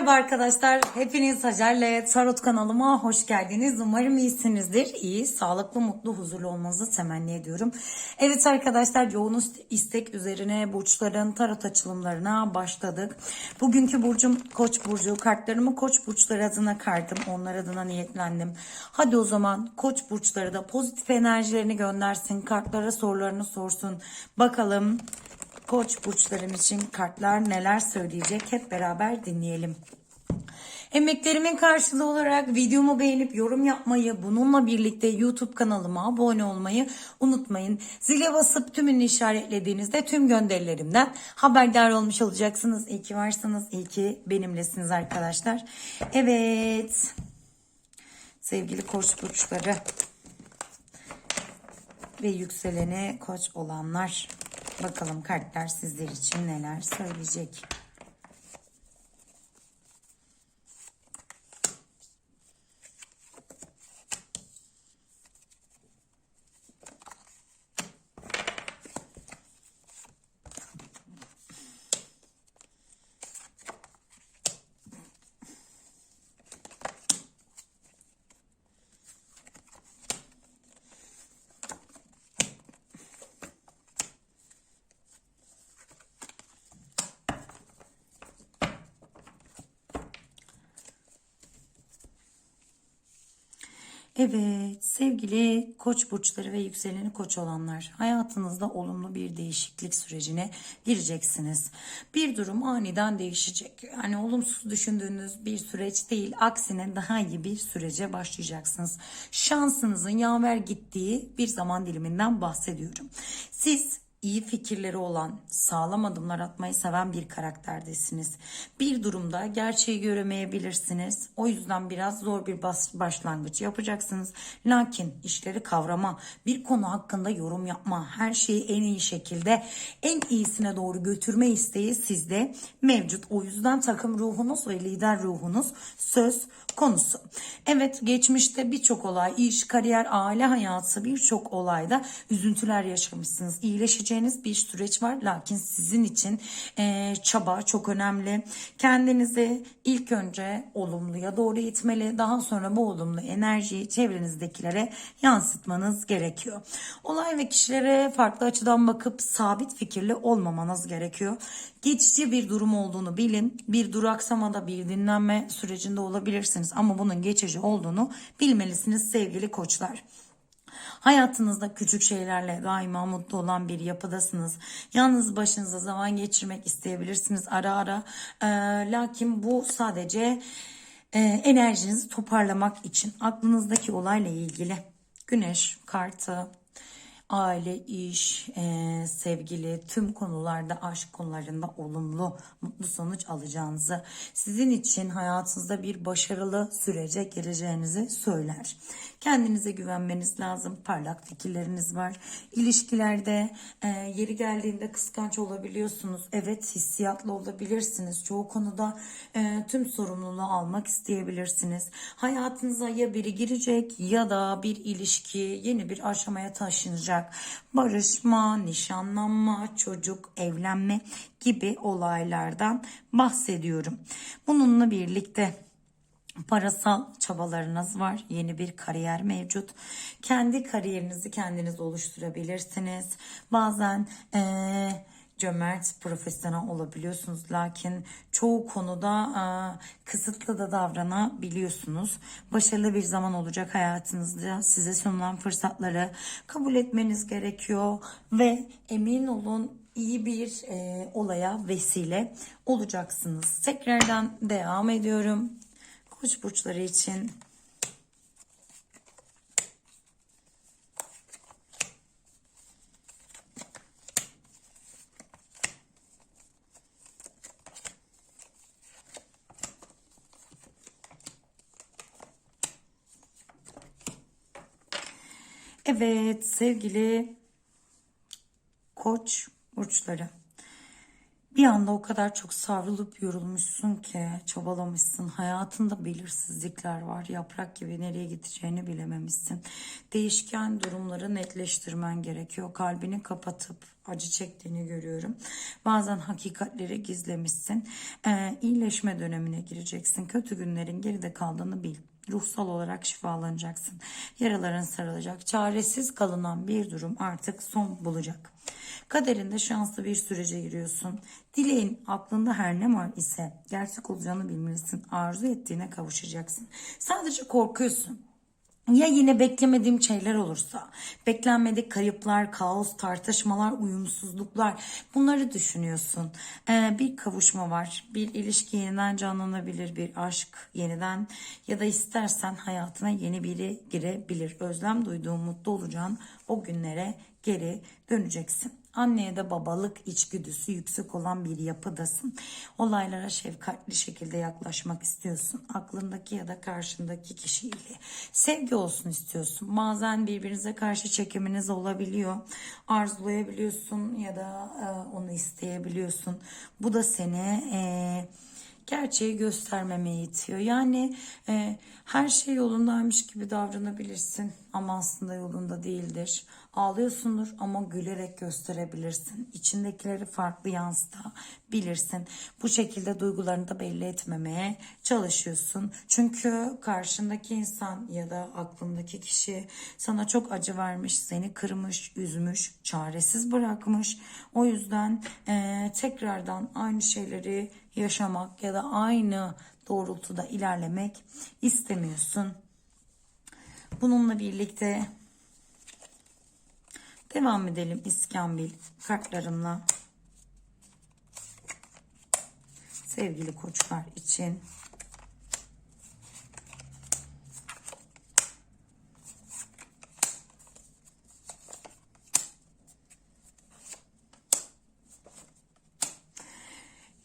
Merhaba arkadaşlar. Hepiniz Hacer'le Tarot kanalıma hoş geldiniz. Umarım iyisinizdir. İyi, sağlıklı, mutlu, huzurlu olmanızı temenni ediyorum. Evet arkadaşlar yoğun istek üzerine burçların tarot açılımlarına başladık. Bugünkü burcum Koç burcu. Kartlarımı Koç burçları adına kardım. Onlar adına niyetlendim. Hadi o zaman Koç burçları da pozitif enerjilerini göndersin. Kartlara sorularını sorsun. Bakalım Koç burçlarım için kartlar neler söyleyecek hep beraber dinleyelim. Emeklerimin karşılığı olarak videomu beğenip yorum yapmayı, bununla birlikte YouTube kanalıma abone olmayı unutmayın. Zile basıp tümünü işaretlediğinizde tüm gönderilerimden haberdar olmuş olacaksınız. İyi ki varsınız, iyi ki benimlesiniz arkadaşlar. Evet, sevgili koç burçları ve yükseleni koç olanlar. Bakalım kartlar sizler için neler söyleyecek. Evet sevgili koç burçları ve yükseleni koç olanlar hayatınızda olumlu bir değişiklik sürecine gireceksiniz. Bir durum aniden değişecek. Yani olumsuz düşündüğünüz bir süreç değil aksine daha iyi bir sürece başlayacaksınız. Şansınızın yaver gittiği bir zaman diliminden bahsediyorum. Siz iyi fikirleri olan, sağlam adımlar atmayı seven bir karakterdesiniz. Bir durumda gerçeği göremeyebilirsiniz. O yüzden biraz zor bir başlangıç yapacaksınız. Lakin işleri kavrama, bir konu hakkında yorum yapma, her şeyi en iyi şekilde en iyisine doğru götürme isteği sizde mevcut. O yüzden takım ruhunuz ve lider ruhunuz söz konusu. Evet geçmişte birçok olay, iş, kariyer, aile hayatı birçok olayda üzüntüler yaşamışsınız. İyileşeceğiniz bir süreç var. Lakin sizin için e, çaba çok önemli. Kendinizi ilk önce olumluya doğru itmeli. Daha sonra bu olumlu enerjiyi çevrenizdekilere yansıtmanız gerekiyor. Olay ve kişilere farklı açıdan bakıp sabit fikirli olmamanız gerekiyor. Geçici bir durum olduğunu bilin. Bir duraksamada bir dinlenme sürecinde olabilirsiniz ama bunun geçici olduğunu bilmelisiniz sevgili koçlar. Hayatınızda küçük şeylerle daima mutlu olan bir yapıdasınız. Yalnız başınıza zaman geçirmek isteyebilirsiniz ara ara. Ee, lakin bu sadece e, enerjinizi toparlamak için aklınızdaki olayla ilgili. Güneş kartı, aile, iş, e, sevgili tüm konularda aşk konularında olumlu, mutlu sonuç alacağınızı, sizin için hayatınızda bir başarılı sürece gireceğinizi söyler. Kendinize güvenmeniz lazım. Parlak fikirleriniz var. İlişkilerde e, yeri geldiğinde kıskanç olabiliyorsunuz. Evet hissiyatlı olabilirsiniz. Çoğu konuda e, tüm sorumluluğu almak isteyebilirsiniz. Hayatınıza ya biri girecek ya da bir ilişki yeni bir aşamaya taşınacak. Barışma, nişanlanma, çocuk, evlenme gibi olaylardan bahsediyorum. Bununla birlikte parasal çabalarınız var. Yeni bir kariyer mevcut. Kendi kariyerinizi kendiniz oluşturabilirsiniz. Bazen ee, cömert, profesyonel olabiliyorsunuz. Lakin çoğu konuda e, kısıtlı da davranabiliyorsunuz. Başarılı bir zaman olacak hayatınızda. Size sunulan fırsatları kabul etmeniz gerekiyor. Ve emin olun iyi bir e, olaya vesile olacaksınız. Tekrardan devam ediyorum. Koç burçları için Evet sevgili koç burçları. Bir anda o kadar çok savrulup yorulmuşsun ki çabalamışsın. Hayatında belirsizlikler var. Yaprak gibi nereye gideceğini bilememişsin. Değişken durumları netleştirmen gerekiyor. Kalbini kapatıp acı çektiğini görüyorum. Bazen hakikatleri gizlemişsin. Ee, iyileşme dönemine gireceksin. Kötü günlerin geride kaldığını bil. Ruhsal olarak şifalanacaksın. Yaraların sarılacak. Çaresiz kalınan bir durum artık son bulacak. Kaderinde şanslı bir sürece giriyorsun. Dileğin aklında her ne var ise gerçek olacağını bilmelisin. Arzu ettiğine kavuşacaksın. Sadece korkuyorsun. Ya yine beklemediğim şeyler olursa, beklenmedik kayıplar, kaos, tartışmalar, uyumsuzluklar bunları düşünüyorsun. Ee, bir kavuşma var, bir ilişki yeniden canlanabilir, bir aşk yeniden ya da istersen hayatına yeni biri girebilir. Özlem duyduğun, mutlu olacağın o günlere geri döneceksin. Anneye de babalık içgüdüsü yüksek olan bir yapıdasın. Olaylara şefkatli şekilde yaklaşmak istiyorsun. Aklındaki ya da karşındaki kişiyle sevgi olsun istiyorsun. Bazen birbirinize karşı çekiminiz olabiliyor. Arzulayabiliyorsun ya da e, onu isteyebiliyorsun. Bu da seni e, gerçeği göstermemeye itiyor. Yani e, her şey yolundaymış gibi davranabilirsin ama aslında yolunda değildir. Ağlıyorsundur ama gülerek gösterebilirsin. İçindekileri farklı yansıtabilirsin. Bu şekilde duygularını da belli etmemeye çalışıyorsun. Çünkü karşındaki insan ya da aklındaki kişi sana çok acı vermiş, seni kırmış, üzmüş, çaresiz bırakmış. O yüzden e, tekrardan aynı şeyleri yaşamak ya da aynı doğrultuda ilerlemek istemiyorsun. Bununla birlikte devam edelim İskambil kartlarımla. Sevgili koçlar için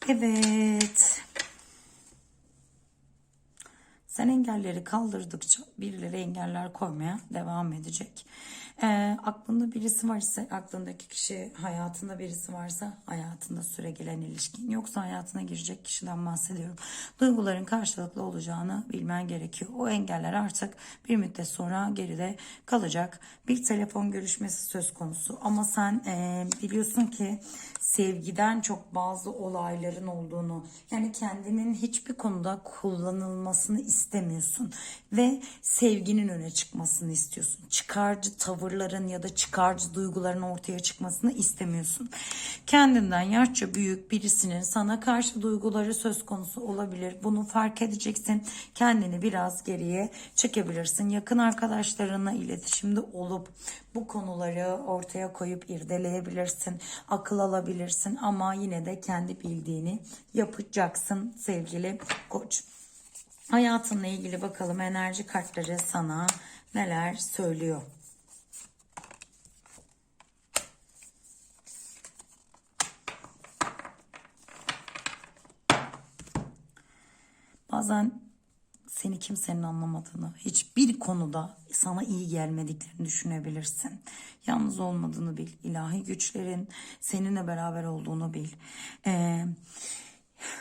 Evet. Sen engelleri kaldırdıkça birileri engeller koymaya devam edecek. Ee, aklında birisi varsa, aklındaki kişi hayatında birisi varsa hayatında süre gelen ilişkin yoksa hayatına girecek kişiden bahsediyorum. Duyguların karşılıklı olacağını bilmen gerekiyor. O engeller artık bir müddet sonra geride kalacak. Bir telefon görüşmesi söz konusu ama sen e, biliyorsun ki sevgiden çok bazı olayların olduğunu yani kendinin hiçbir konuda kullanılmasını istemiyorsun ve sevginin öne çıkmasını istiyorsun. Çıkarcı tavırların ya da çıkarcı duyguların ortaya çıkmasını istemiyorsun. Kendinden yaşça büyük birisinin sana karşı duyguları söz konusu olabilir. Bunu fark edeceksin. Kendini biraz geriye çekebilirsin. Yakın arkadaşlarına iletişimde olup bu konuları ortaya koyup irdeleyebilirsin. Akıl alabilirsin ama yine de kendi bildiğini yapacaksın sevgili koç. Hayatınla ilgili bakalım enerji kartları sana neler söylüyor. Bazen seni kimsenin anlamadığını, hiçbir konuda sana iyi gelmediklerini düşünebilirsin. Yalnız olmadığını bil. İlahi güçlerin seninle beraber olduğunu bil. Eee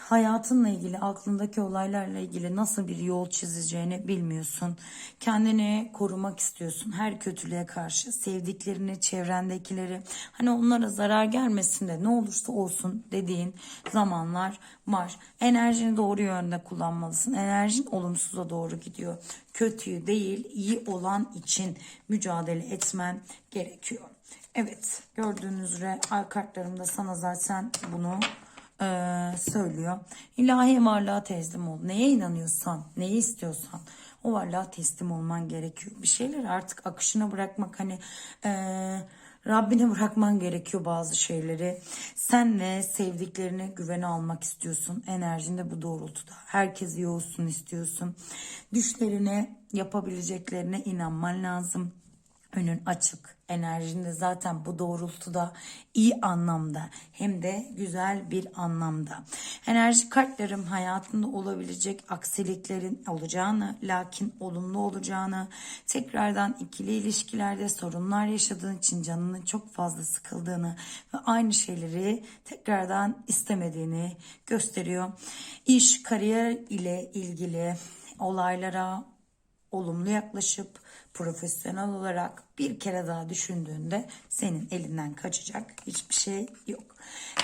hayatınla ilgili, aklındaki olaylarla ilgili nasıl bir yol çizeceğini bilmiyorsun. Kendini korumak istiyorsun her kötülüğe karşı. Sevdiklerini, çevrendekileri hani onlara zarar gelmesin de ne olursa olsun dediğin zamanlar var. Enerjini doğru yönde kullanmalısın. Enerjin olumsuza doğru gidiyor. Kötüyü değil, iyi olan için mücadele etmen gerekiyor. Evet, gördüğünüz üzere ay kartlarımda sana zaten bunu e, söylüyor. İlahi varlığa teslim ol. Neye inanıyorsan, neyi istiyorsan o varlığa teslim olman gerekiyor. Bir şeyleri artık akışına bırakmak hani e, Rabbine bırakman gerekiyor bazı şeyleri. Sen ve sevdiklerine güvene almak istiyorsun. Enerjinde bu doğrultuda. Herkes iyi olsun istiyorsun. Düşlerine yapabileceklerine inanman lazım önün açık. Enerjinde zaten bu doğrultuda iyi anlamda hem de güzel bir anlamda. Enerji kartlarım hayatında olabilecek aksiliklerin olacağını lakin olumlu olacağını tekrardan ikili ilişkilerde sorunlar yaşadığın için canının çok fazla sıkıldığını ve aynı şeyleri tekrardan istemediğini gösteriyor. İş, kariyer ile ilgili olaylara olumlu yaklaşıp profesyonel olarak bir kere daha düşündüğünde senin elinden kaçacak hiçbir şey yok.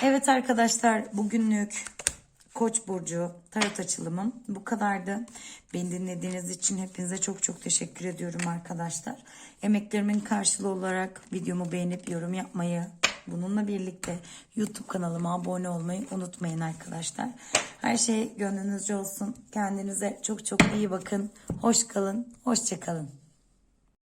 Evet arkadaşlar bugünlük Koç burcu tarot açılımım bu kadardı. Beni dinlediğiniz için hepinize çok çok teşekkür ediyorum arkadaşlar. Emeklerimin karşılığı olarak videomu beğenip yorum yapmayı, bununla birlikte YouTube kanalıma abone olmayı unutmayın arkadaşlar. Her şey gönlünüzce olsun. Kendinize çok çok iyi bakın. Hoş kalın, hoşça kalın.